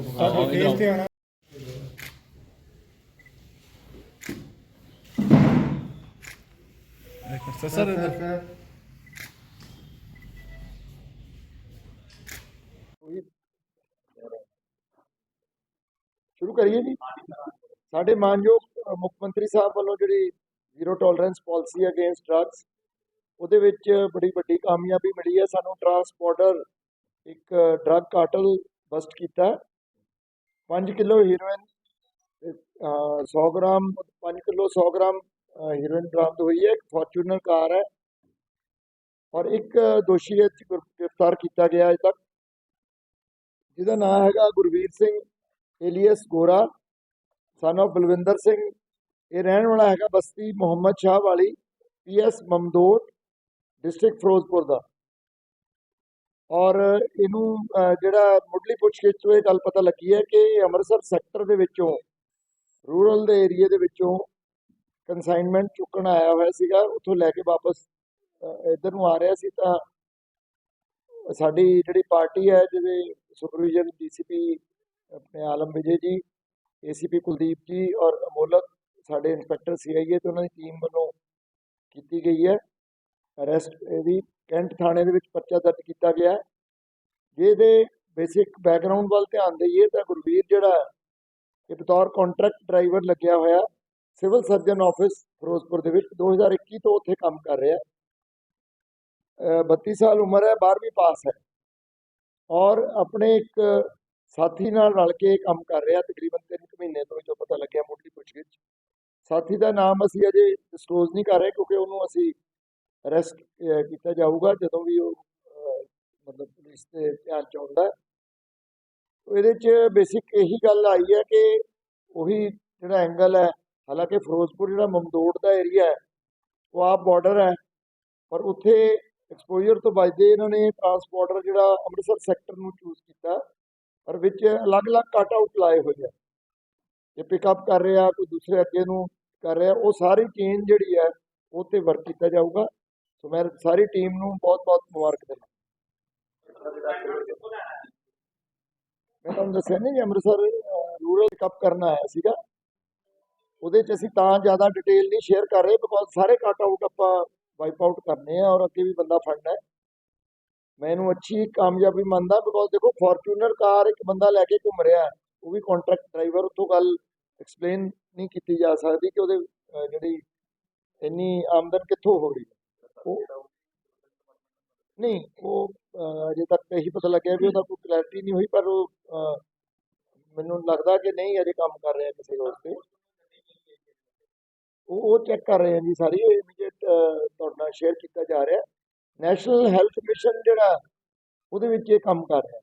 ਤੇਜ਼ ਤੇ ਆਣਾ ਸਰ ਸਰ ਇੱਧਰ। ਸ਼ੁਰੂ ਕਰੀਏ ਜੀ। ਸਾਡੇ ਮਾਨਯੋਗ ਮੁੱਖ ਮੰਤਰੀ ਸਾਹਿਬ ਵੱਲੋਂ ਜਿਹੜੀ zero tolerance policy against drugs ਉਹਦੇ ਵਿੱਚ ਬੜੀ ਵੱਡੀ ਕਾਮਯਾਬੀ ਮਿਲੀ ਹੈ। ਸਾਨੂੰ ਟਰਾਂਸਪੋਰਟਰ ਇੱਕ ਡਰੱਗ ਕਾਰਟਲ ਬਸਟ ਕੀਤਾ 5 kilo heroin 100 gram 5 kilo 100 gram heroin ਬਰਾਮਦ ਹੋਈ ਹੈ, ਇੱਕ ਫੋਰਚੂਨਰ ਕਾਰ ਹੈ। ਔਰ ਇੱਕ ਦੋਸ਼ੀ ਇਹ 'ਚ ਗ੍ਰਿਫਤਾਰ ਕੀਤਾ ਗਿਆ ਅਜੇ ਤੱਕ। ਜਿਹਦਾ ਨਾਮ ਹੈਗਾ ਗੁਰਵੀਰ ਸਿੰਘ ਏਲੀਅਸ ਗੋਰਾ ਸਨ of ਬਲਵਿੰਦਰ ਸਿੰਘ। ਇਹ ਰਹਿਣ ਵਾਲਾ ਹੈਗਾ ਬਸਤੀ ਮੁਹੰਮਦ ਸ਼ਾਹ ਵਾਲੀ ਪੀਐਸ ਮਮਦੋਟ ਡਿਸਟ੍ਰਿਕਟ ਫਿਰੋਜ਼ਪੁਰ ਦਾ। ਔਰ ਇਹਨੂੰ ਜਿਹੜਾ ਮੁੱਢਲੀ ਪੁੱਛਗਿੱਛ ਤੋਂ ਇਹ ਗੱਲ ਪਤਾ ਲੱਗੀ ਹੈ ਕਿ ਅੰਮ੍ਰਿਤਸਰ ਸੈਕਟਰ ਦੇ ਵਿੱਚੋਂ, ਰੂਰਲ ਦੇ ਏਰੀਆ ਦੇ ਵਿੱਚੋਂ ਕੰਸਾਈਨਮੈਂਟ ਚੁੱਕਣ ਆਇਆ ਹੋਇਆ ਸੀਗਾ, ਉੱਥੋਂ ਲੈ ਕੇ ਵਾਪਸ ਇੱਧਰ ਨੂੰ ਆ ਰਿਹਾ ਸੀ ਤਾਂ ਸਾਡੀ ਜਿਹੜੀ ਪਾਰਟੀ ਹੈ, ਜਿਹਦੇ ਸੁਪਰਵਾਈਜ਼ਰ ਡੀਸੀਪੀ ਆਪਣੇ ਆਲਮ ਵਿਜੇ ਜੀ ਏਸੀਪੀ ਕੁਲਦੀਪ ਜੀ ਔਰ ਅਮੋਲਕ, ਸਾਡੇ ਇੰਸਪੈਕਟਰ ਸੀਆਈਏ ਤੇ ਉਹਨਾਂ ਦੀ ਟੀਮ ਵੱਲੋਂ ਕੀਤੀ ਗਈ ਹੈ। ਅਰੈਸਟ, ਇਹਦੀ ਕੈਂਟ ਥਾਣੇ ਦੇ ਵਿੱਚ ਪਰਚਾ ਦਰਜ ਕੀਤਾ ਗਿਆ। ਹੈ ਜਿਹਦੇ ਬੇਸਿਕ ਬੈਕਗ੍ਰਾਉਂਡ ਵੱਲ ਧਿਆਨ ਦਈਏ ਤਾਂ ਗੁਰਵੀਰ ਜਿਹੜਾ ਇਹ ਬਤੌਰ ਕੰਟਰੈਕਟ ਡਰਾਈਵਰ ਲੱਗਿਆ ਹੋਇਆ ਸਿਵਲ ਸਰਜਨ ਆਫਿਸ ਫਿਰੋਜ਼ਪੁਰ ਦੇ ਵਿੱਚ। 2021 ਤੋਂ ਉੱਥੇ ਕੰਮ ਕਰ ਰਿਹਾ। ਹੈ 32 ਸਾਲ ਉਮਰ ਹੈ 12ਵੀਂ ਪਾਸ ਹੈ। ਔਰ ਆਪਣੇ ਇੱਕ ਸਾਥੀ ਨਾਲ ਰਲ ਕੇ ਇਹ ਕੰਮ ਕਰ ਰਿਹਾ, ਤਕਰੀਬਨ 3 ਮਹੀਨੇ ਤੋਂ ਜੋ ਪਤਾ ਲੱਗਿਆ ਮੁੱਢਲੀ ਪੁੱਛਗਿੱਛ। ਸਾਥੀ ਦਾ ਨਾਮ ਅਸੀਂ ਅਜੇ ਡਿਸਕਲੋਜ਼ ਨਹੀਂ ਕਰ ਰਹੇ ਕਿਉਂਕਿ ਉਹਨੂੰ ਅਸੀਂ ਅਰੈਸਟ eh, ਕੀਤਾ ਜਾਊਗਾ ਜਦੋਂ ਵੀ ਉਹ ਮਤਲਬ ਪੁਲਿਸ ਦੇ ਧਿਆਨ ਚ ਆਉਂਦਾ ਇਹਦੇ ਚ ਬੇਸਿਕ ਇਹੀ ਗੱਲ ਆਈ ਹੈ ਕਿ ਉਹੀ ਜਿਹੜਾ ਐਂਗਲ ਹੈ, ਹਾਲਾਂਕਿ ਫਿਰੋਜ਼ਪੁਰ ਜਿਹੜਾ ਮਮਦੋੜ ਦਾ ਏਰੀਆ ਹੈ, ਉਹ ਆਪ ਬਾਰਡਰ ਹੈ, ਪਰ ਉੱਥੇ ਐਕਸਪੋਜ਼ਰ ਤੋਂ ਬਚਦੇ ਇਹਨਾਂ ਨੇ ਟਰਾਂਸਪੋਰਟਰ ਜਿਹੜਾ ਅੰਮ੍ਰਿਤਸਰ ਸੈਕਟਰ ਨੂੰ ਚੂਜ਼ ਕੀਤਾ, ਪਰ ਵਿੱਚ ਅਲੱਗ-ਅਲੱਗ ਕਟ ਆਊਟ ਲਾਏ ਹੋਏ ਆ। ਇਹ ਪਿਕਅਪ ਕਰ ਰਿਹਾ, ਕੋਈ ਦੂਸਰੇ ਅੱਗੇ ਨੂੰ ਕਰ ਰਿਹਾ, ਉਹ ਸਾਰੀ ਚੇਨ ਜਿਹੜੀ ਹੈ, ਉਹ ਤੇ ਵਰਕ ਕੀਤਾ ਜਾਊਗਾ। ਸੋ ਮੈਂ ਸਾਰੀ ਟੀਮ ਨੂੰ ਬਹੁਤ-ਬਹੁਤ ਮੁਬਾਰਕ ਦਿੰਦਾ। ਮੈਂ ਤੁਹਾਨੂੰ ਦੱਸਿਆ ਨਹੀਂ ਜੀ ਅੰਮ੍ਰਿਤਸਰ ਰੂਰਲ ਪਿਕਅਪ ਕਰਨ ਆਇਆ ਸੀਗਾ। ਉਹਦੇ ਚ ਅਸੀਂ ਤਾਂ ਜ਼ਿਆਦਾ ਡਿਟੇਲ ਨਹੀਂ ਸ਼ੇਅਰ ਕਰ ਰਹੇ ਬਿਕੋਜ਼ ਸਾਰੇ ਕੱਟ ਆਊਟ ਆਪਾਂ ਵਾਈਪ ਆਊਟ ਕਰਨੇ ਆ ਔਰ ਅੱਗੇ ਵੀ ਬੰਦਾ ਫੜਨਾ ਹੈ। ਮੈਂ ਇਹਨੂੰ ਅੱਛੀ ਕਾਮਯਾਬੀ ਮੰਨਦਾ ਬਿਕੋਜ਼ ਦੇਖੋ ਫੋਰਚੂਨਰ ਕਾਰ ਇੱਕ ਬੰਦਾ ਲੈ ਕੇ ਘੁੰਮ ਰਿਹਾ ਹੈ, ਉਹ ਵੀ ਕੰਟਰੈਕਟ ਡਰਾਈਵਰ ਉੱਥੋਂ ਗੱਲ ਐਕਸਪਲੇਨ ਨਹੀਂ ਕੀਤੀ ਜਾ ਸਕਦੀ ਕਿ ਉਹਦੇ ਜਿਹੜੀ ਇੰਨੀ ਆਮਦਨ ਕਿੱਥੋਂ ਹੋ ਰਹੀ ਹੈ। ਉਹ ਨਹੀਂ ਉਹ ਅਜੇ ਤੱਕ ਇਹੀ ਪਤਾ ਲੱਗਿਆ ਵੀ ਉਹਦਾ ਕੋਈ ਕਲੈਰਿਟੀ ਨਹੀਂ ਹੋਈ ਪਰ ਉਹ ਮੈਨੂੰ ਲੱਗਦਾ ਕਿ ਨਹੀਂ ਅਜੇ ਕੰਮ ਕਰ ਰਿਹਾ ਕਿਸੇ ਹੋਰ ਤੇ। ਉਹ ਉਹ ਚੈੱਕ ਕਰ ਰਹੇ ਹਾਂ ਜੀ ਸਾਰੀ ਇਮੀਡੀਏਟ ਤੁਹਾਡੇ ਸ਼ੇਅਰ ਕੀਤਾ ਜਾ ਰਿਹਾ। ਨੈਸ਼ਨਲ ਹੈਲਥ ਮਿਸ਼ਨ ਜਿਹੜਾ ਉਹਦੇ ਵਿੱਚ ਇਹ ਕੰਮ ਕਰ ਰਿਹਾ।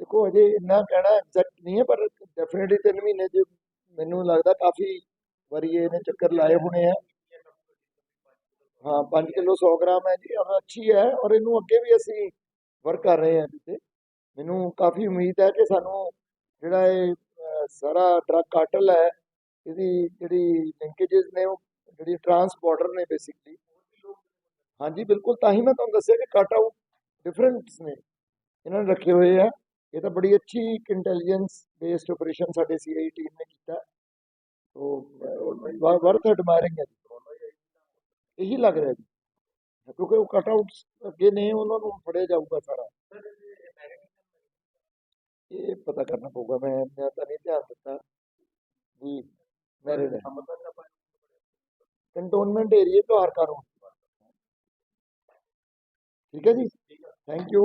ਦੇਖੋ ਅਜੇ ਇੰਨਾ ਕਹਿਣਾ ਐਗਜ਼ੈਕਟ ਨਹੀਂ ਹੈ ਪਰ ਡੈਫੀਨਿਟਲੀ 3 ਮਹੀਨੇ ਚ ਮੈਨੂੰ ਲੱਗਦਾ ਕਾਫੀ ਵਾਰੀ ਇਹਨੇ ਚੱਕਰ ਲਾਏ ਹੋਣੇ ਆ। ਹਾਂ 5 ਕਿਲੋ 100 ਗ੍ਰਾਮ ਹੈ ਜੀ, ਔਰ ਅੱਛੀ ਹੈ, ਔਰ ਇਹਨੂੰ ਅੱਗੇ ਵੀ ਅਸੀਂ ਵਰਕ ਕਰ ਰਹੇ ਹਾਂ ਜਿੱਤੇ ਮੈਨੂੰ ਕਾਫੀ ਉਮੀਦ ਹੈ ਕਿ ਸਾਨੂੰ ਜਿਹੜਾ ਇਹ ਸਾਰਾ ਡਰੱਗ ਕਾਰਟਲ ਹੈ, ਇਹਦੀ ਜਿਹੜੀ ਲਿੰਕੇजेस ਨੇ, ਉਹ ਜਿਹੜੀ ਟਰਾਂਸਪੋਰਟਰ ਨੇ ਬੇਸਿਕਲੀ ਹਾਂਜੀ, ਬਿਲਕੁਲ, ਤਾਂ ਹੀ ਮੈਂ ਤੁਹਾਨੂੰ ਦੱਸਿਆ ਕਿ ਕਟ ਆਊਟ ਡਿਫਰੈਂਟਸ ਨੇ। ਇਹਨਾਂ ਨੇ ਰੱਖੇ ਹੋਏ ਆ। ਇਹ ਤਾਂ ਬੜੀ ਅੱਛੀ ਇੱਕ ਇੰਟੈਲੀਜੈਂਸ ਬੇਸਡ ਆਪਰੇਸ਼ਨ ਸਾਡੇ ਸੀਆਈ ਟੀਮ ਨੇ ਕੀਤਾ। ਸੋ ਵਰਥ ਐਡਮਾਇਰਿੰਗ ਹੈ ਇਹੀ ਲੱਗ ਰਿਹਾ ਜੀ। ਕਿਉਂਕਿ ਉਹ ਕੱਟ ਆਊਟਸ ਅੱਗੇ ਨੇ, ਉਹਨਾਂ ਨੂੰ ਫੜਿਆ ਜਾਊਗਾ ਸਾਰਾ। ਇਹ ਪਤਾ ਕਰਨਾ ਪਊਗਾ। ਮੈਂ ਮੈਂ ਤਾਂ ਨਹੀਂ ਧਿਆਨ ਦਿੱਤਾ ਜੀ ਮੇਰੇ ਨੇ ਕੰਟੋਨਮੈਂਟ ਏਰੀਆ ਤੋਂ ਹਰ ਕਰੋ ਠੀਕ ਹੈ ਜੀ? Thank you